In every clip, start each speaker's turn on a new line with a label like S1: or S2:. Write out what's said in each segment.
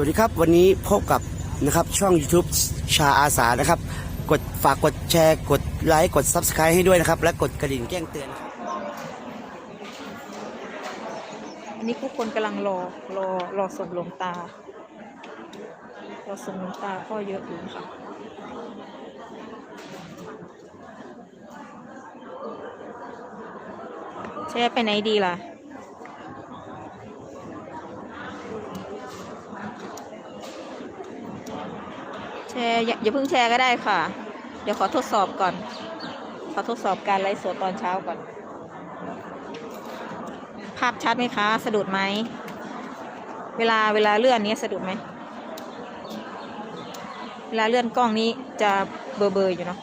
S1: วัสดีครับวันนี้พบกับนะครับช่อง YouTube ชาอาสานะครับกดฝากกดแชร์ กดไลค์กด Subscribe ให้ด้วยนะครับ และกดกระดิ่งแจ้งเตือนนะครับ
S2: อันนี้ทุกคนกำลังรอรอรอส่งหลวงตา รอส่งหลวงตาก็เยอะอยู่ค่ะ แชร์ไปไหนดีล่ะ ร์อย่าอย่าเพิ่งแชร์ก็ได้ค่ะ เดี๋ยวขอทดสอบก่อน ขอทดสอบการไลฟ์สดตอนเช้าก่อน ภาพชัดไหมคะ สะดุดไหม เวลาเวลาเลื่อนนี้สะดุดไหม เวลาเลื่อนกล้องนี้จะเบอร์เบอร์อยู่เนาะ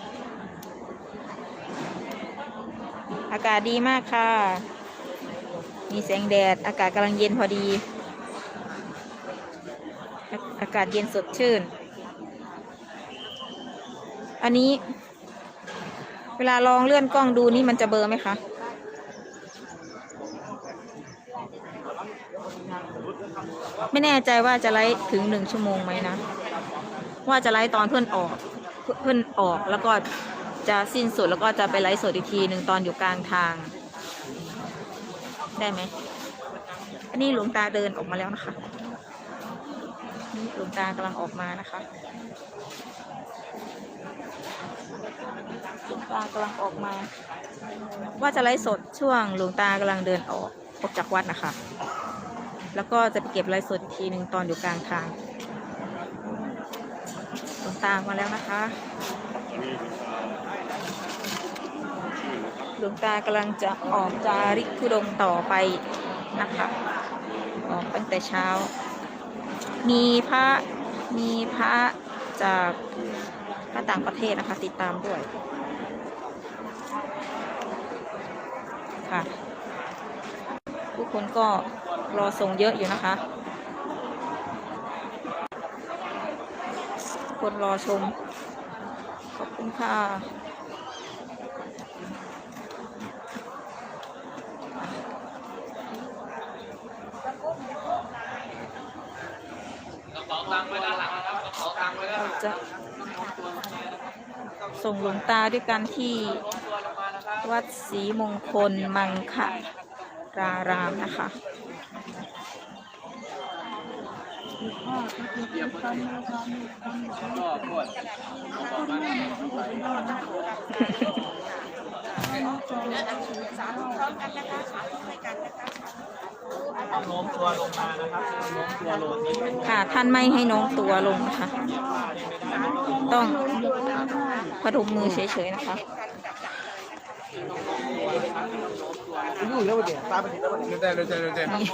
S2: อากาศดีมากค่ะ มีแสงแดด อากาศกำลังเย็นพอดี อาอากาศเย็นสดชื่น อันนี้ เวลาลองเลื่อนกล้องดูนี่มันจะเบอร์ไหมคะ ไม่แน่ใจว่าจะไลฟ์ถึงหนึ่งชั่วโมงไหมนะ ว่าจะไลฟ์ตอนเพื่อนออก เพื่เพื่อนออกแล้วก็จะสิ้นสุดแล้วก็จะไปไลฟ์สดอีกทีหนึ่งตอนอยู่กลางทาง ได้ไหม อันนี้หลวงตาเดินออกมาแล้วนะคะ นี่หลวงตากำลังออกมานะคะหลวงตากำลังออกมา ว่าจะไลฟ์สดช่วงหลวงตากำลังเดินออกออกจากวัดนะคะ แล้วก็จะไปเก็บไลฟ์สดทีหนึ่งตอนอยู่กลางทางหลวงตามาแล้วนะคะหลวงตากำลังจะออกจาริกธุดงต่อไปนะคะ ออกตั้งแต่เช้า มีพระมีพระจากพระต่างประเทศนะคะติดตามด้วยค่ะทุกคนก็รอส่งเยอะอยู่นะคะ คนรอชม ขอบคุณค่ะ จะส่งหลวงตาด้วยกันที่วัดศรีมงคลมังคะรารามนะคะ
S3: โน้ มตัวลงมานะครับโน้มตัวลงนิดนึง
S2: ค่ะ ท่านไม่ให้โน้มตัวลงนะคะ ต้องพนมมือเฉยๆนะคะ
S3: อยู่แล้วเดี๋ยวตาไปทีแล้วเดี๋ยวเดี๋ยวเดี๋ยวเดี๋ยว
S2: นี่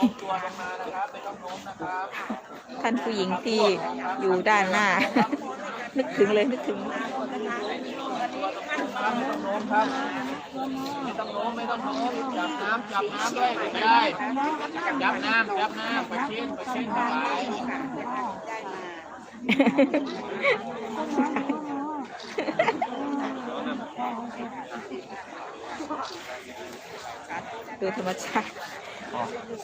S2: ท่านผู้หญิงที่อยู่ด้านหน้า นึกถึงเลยนึกถึง
S3: โน้มครับไม่ต้องโน้มไม่ต้องโน้มจับน้ำจับน้ำด้วยไม่ได้จับน้ำจับน้ำไปชิ้นไปชิ้นถวาย
S2: ดูธรรมชาติ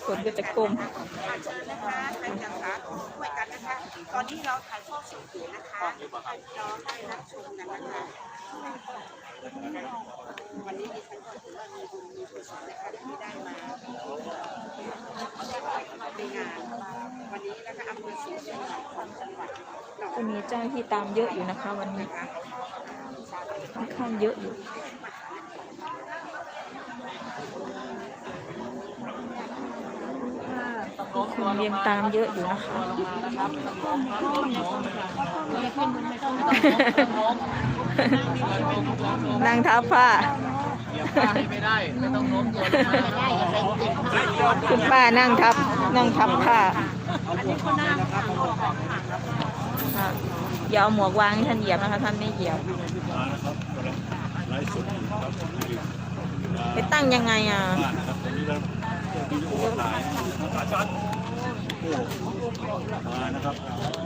S2: คนก็จะก้ม
S4: นะคะใครจะสาธุช่วยกันนะคะตอนนี้เราถ่ายทอดสดอยู่นะคะรอให้รับชมกันนะคะ วันนี้ดิฉันก็ถือว่ามีบุญมีกุศลนะคะที่ได้มาในงานวันนี้นะคะอำเภอศรีเชียงใหม่ของจังหวัด
S2: จะมีเจ้าที่ตามเยอะอยู่นะคะ วันนี้ค่อนข้างเยอะอยู่ คน เรียงตามเยอะอยู่นะคะนั่งทับผ้า
S3: เดี๋ยวป้าให้ไม่ได้ไม่ต้องโน้มตัวลงมา
S2: คุณป้านั่งทับ นั่งทับผ้าค่ะอย่าเอาหมวกวางให้ท่านเหยียบนะคะท่านไม่เหยียบไปตั้งยังไงอะ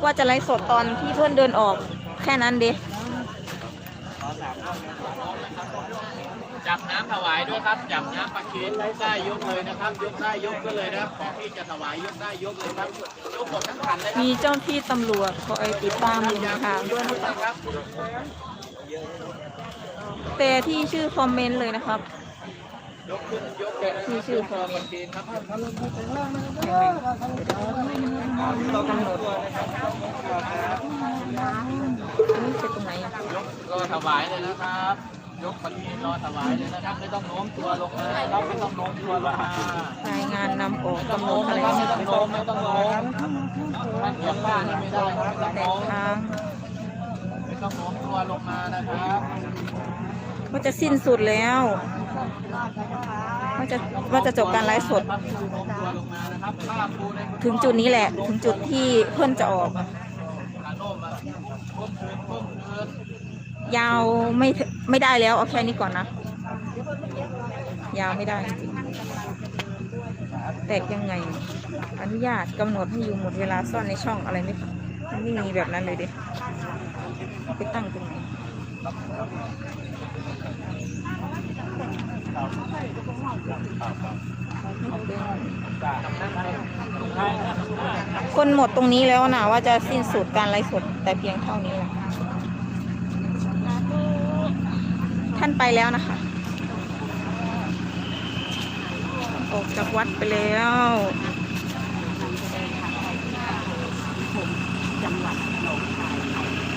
S2: ว่าจะไลฟ์สดตอนที่เพื่อนเดินออกแค่นั้นเด
S3: จับน้ำถวายด้วยครับ จับน้ำประเคนยกได้ยกเลยนะครับ ยกได้ยกก็เลยนะครับของที่จะถวายยกได้ยกเลยครับยกหมดทั้งขันเลยครับ
S2: มีเจ้าหน้าที่ตำรวจคอยติดตามอยู่ห่างๆด้วยนะคะ
S3: ครับ
S2: แต่ที่ชื่อคอมเมนต์เลยนะครับ
S3: ยกขึ้นยกเลย
S2: ที่ชื่อคอมเม
S3: ป
S2: น
S3: ระ
S2: ต์
S3: เคนครับ
S2: กำห นดนี่เป็นตรงไหนอะ
S3: รอถวายเลยนะครับ ยกประเคนรอถวายเลยนะครับ ไม่ต้องโน้มตัวลงมาครับไม่ต้องโน้มตัวลงมารา
S2: ยงานนำออก
S3: ไม่ต้อง
S2: กำหน
S3: โน้
S2: ด
S3: ม
S2: อะไร
S3: นะครับ
S2: นะ
S3: ไม่ต้องโน้มไม่ต้องโน้มถ้าเกี่ยวข้างนี่ไม่ได้ครับไม่ต้อง
S2: แต
S3: โน้ม
S2: ทาง
S3: ไม่ต้องโน้มตัวลงมานะครับ
S2: ว่าจะสิ้นสุดแล้วว่าจะว่าจะจบการไลฟ์สด ถึงจุดนี้แหละ ถึงจุดที่เพื่อนจะออก ยาวไม่ไม่ได้แล้วเอาแค่นี้ก่อนนะ ยาวไม่ได้จริงแตกยังไง อนุญาตกำหนดให้อยู่หมดเวลาซ่อนในช่องอะไรไม่ไม่มีแบบนั้นเลยดิเอาไปตั้งตรงไหน คนหมดตรงนี้แล้วนะว่าจะสิ้นสุดการไลฟ์สดแต่เพียงเท่านี้แหละท่านไปแล้วนะคะออกจากวัดไปแล้วจังหวัดหนองคาย